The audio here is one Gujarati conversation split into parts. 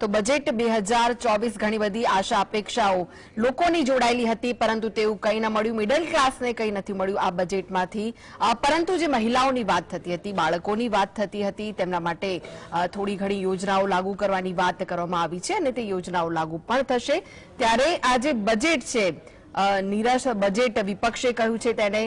તો બજેટ બે હજાર ચોવીસ ઘણી બધી આશા, અપેક્ષાઓ લોકોની જોડાયેલી હતી, પરંતુ તેવું કંઈ ન મળ્યું. મિડલ ક્લાસને કંઈ નથી મળ્યું આ બજેટમાંથી પરંતુ જે મહિલાઓની વાત થતી હતી, બાળકોની વાત થતી હતી, તેમના માટે થોડી ઘણી યોજનાઓ લાગુ કરવાની વાત કરવામાં આવી છે અને તે યોજનાઓ લાગુ પણ થશે. ત્યારે આ જે બજેટ છે નિરાશ બજેટ વિપક્ષે કહ્યું છે, તેને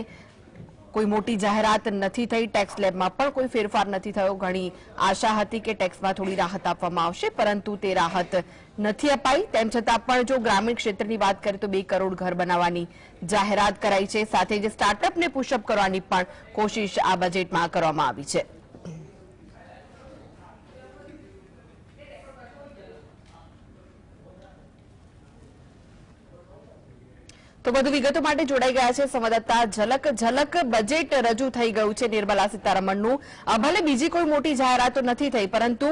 કોઈ મોટી જાહેરાત નથી થઈ ટેક્સ લેબમાં પણ કોઈ ફેરફાર નથી થયો. ઘણી આશા હતી કે ટેક્સમાં થોડી રાહત આપવામાં આવશે, પરંતુ તે રાહત નથી અપાઈ. તેમ છતાં પણ જો ગ્રામીણ ક્ષેત્રની વાત કરીએ તો બે કરોડ ઘર બનાવવાની જાહેરાત કરાઈ છે. સાથે જ સ્ટાર્ટઅપને પુશઅપ કરવાની પણ કોશિશ આ બજેટમાં કરવામાં આવી છે. તો વધુ વિગતો માટે જોડાઈ ગયા છે સંવાદદાતા ઝલક ઝલક બજેટ રજૂ થઈ ગયું છે નિર્મલા સીતારમણનું. ભલે બીજી કોઈ મોટી જાહેરાતો નથી થઈ, પરંતુ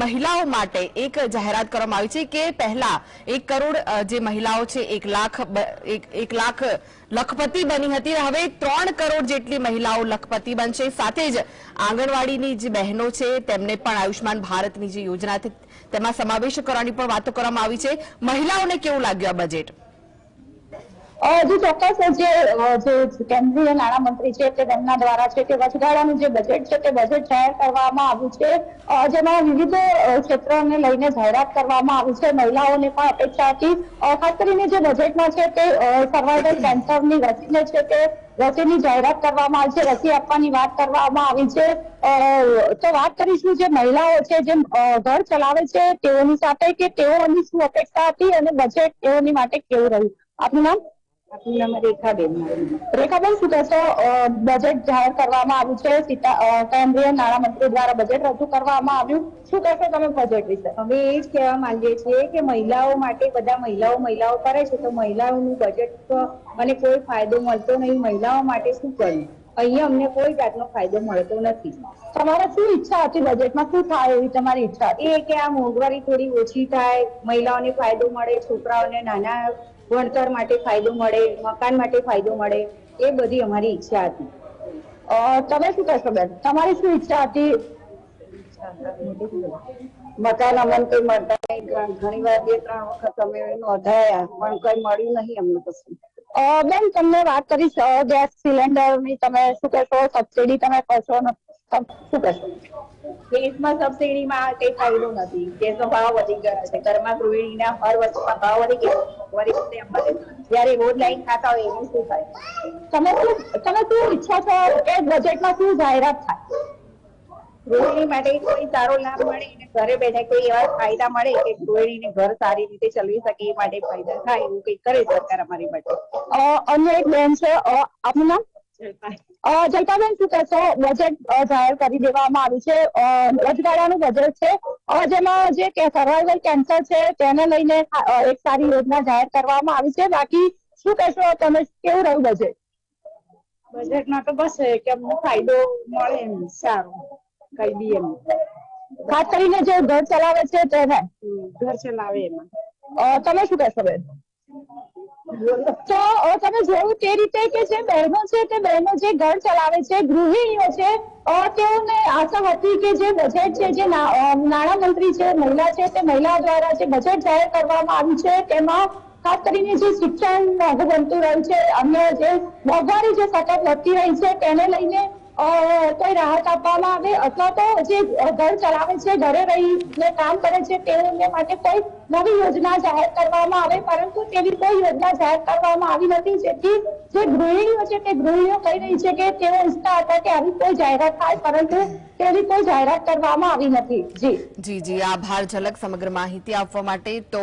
મહિલાઓ માટે એક જાહેરાત કરવામાં આવી છે કે પહેલા એક કરોડ જે મહિલાઓ છે, એક લાખ એક લાખ લખપતિ બની હતી. હવે ત્રણ કરોડ જેટલી મહિલાઓ લખપતિ બનશે. સાથે જ આંગણવાડીની જે બહેનો છે, તેમને પણ આયુષ્માન ભારતની જે યોજના તેમાં સમાવેશ કરવાની પણ વાતો કરવામાં આવી છે. મહિલાઓને કેવું લાગ્યું આ બજેટ અ, જે ચોક્કસ જે કેન્દ્રીય નાણામંત્રી છે તે તેમના દ્વારા છે તે વચગાળાનું જે બજેટ છે તે બજેટ જાહેર કરવામાં આવ્યું છે. જેમાં વિવિધ ક્ષેત્રોને લઈને જાહેરાત કરવામાં આવી છે. મહિલાઓને પણ અપેક્ષા હતી. ખાસ કરીને જે બજેટમાં છે તે સર્વાઈવલ કેન્સરની રસીને છે તે રસીની જાહેરાત કરવામાં આવી છે. રસી આપવાની વાત કરવામાં આવી છે. તો વાત કરીશું જે મહિલાઓ છે જે ઘર ચલાવે છે તેઓની સાથે કે તેઓની શું અપેક્ષા હતી અને બજેટ તેઓની માટે કેવું રહ્યું? આપનું નામ? રેખાબેન, શું કહેશો? બજેટ જાહેર કરવામાં આવ્યું છે. કેન્દ્રીય નાણામંત્રી દ્વારા બજેટ રજૂ કરવામાં આવ્યું. શું કહેશો તમે બજેટ વિશે? અમે એ જ કહેવા માંગીએ છીએ કે મહિલાઓ માટે બધા મહિલાઓ મહિલાઓ કરે છે, તો મહિલાઓનું બજેટ અને કોઈ ફાયદો મળતો નહીં. મહિલાઓ માટે શું કરવું? અહીંયા અમને કોઈ જાતનો ફાયદો મળતો નથી. તમારે શું ઈચ્છા હતી બજેટમાં શું થાય એવી તમારી ઈચ્છા એ કે આ મોંઘવારી થોડી ઓછી થાય મહિલાઓને ફાયદો મળે છોકરાઓને નાના ભણતર માટે ફાયદો મળે મકાન માટે ફાયદો મળે એ બધી અમારી ઈચ્છા હતી. અ, તમે શું કહેશો બેન? તમારી શું ઈચ્છા હતી? મકાન અમને કઈ મળતા નહીં ઘણી વાર બે ત્રણ વખત અમે નોંધાયા પણ કઈ મળ્યું નહીં અમને કશું. અ, બેન તમને વાત કરીશ ગેસ ગેસ સિલિન્ડરની તમે શું કહેશો સબસિડી તમે કરશો શું કહેશો? ગેસમાં સબસિડીમાં કઈ ફાયદો નથી. ગેસનો ભાવ વધી ગયો છે. ઘરમાં ગૃહિણીના હર વસ્તુમાં ભાવ વધી ગયો. વધી અમારે જયારે રોજ લાઈન ખાતા હોય એનું શું થાય? તમે શું તમે શું ઈચ્છા છો કે બજેટમાં શું જાહેરાત થાય? ગૃહિણી માટે કોઈ સારો લાભ મળે અને ઘરે બેઠા કોઈ એવા ફાયદા મળે કે ગૃહિણીને ઘર સારી રીતે ચલાવી શકે એ માટે ફાયદા થાય એવું કંઈક કરે સરકાર અમારી માટે. અ, અન્ય એક બેન છે. આપનું નામ? જલપાબેન શું કહેશો? બજેટ જાહેર કરી દેવામાં આવ્યું છે. અ, વચગાળાનું બજેટ છે. જેમાં જે સર્વાઈવલ કેન્સર છે તેને લઈને એક સારી યોજના જાહેર કરવામાં આવી છે. બાકી શું કહેશો? તમે કેવું રહ્યું બજેટ? બજેટમાં તો બસ કે અમને ફાયદો મળે સારું. કઈ બી એમ. ખાસ કરીને જે ઘર ચલાવે છે તેને ઘર ચલાવે એમાં. તમે શું કહેશો બેન? તો તમે જોયું તે રીતે કે જે બહેનો છે તે બહેનો જે ઘર ચલાવે છે ગૃહિણીઓ છે તેઓને આશા હતી કે જે બજેટ છે જે નાણામંત્રી છે મહિલા છે તે મહિલા દ્વારા જે બજેટ જાહેર કરવામાં આવ્યું છે તેમાં ખાસ કરીને જે શિક્ષણ મોંઘું બનતું રહ્યું છે અન્ય જે મોંઘવારી જે સતત વધતી રહી છે તેને લઈને કોઈ રાહત આપવામાં આવે અથવા તો જે ઘર ચલાવે છે, ઘરે રહીને કામ કરે છે તેઓને માટે કોઈ નવી યોજના જાહેર કરવામાં આવે, પરંતુ તેવી કોઈ યોજના જાહેર કરવામાં આવી નથી, જેથી જે ગૃહિણીઓ છે, તે ગૃહિણીઓ કહી રહી છે કે તેઓ ઈચ્છતા હતા કે આવી કોઈ જાહેરાત થાય, પરંતુ તેવી કોઈ જાહેરાત કરવામાં આવી નથી. જી. જી જી. આભાર. ઝલક સમગ્ર માહિતી આપવા માટે તો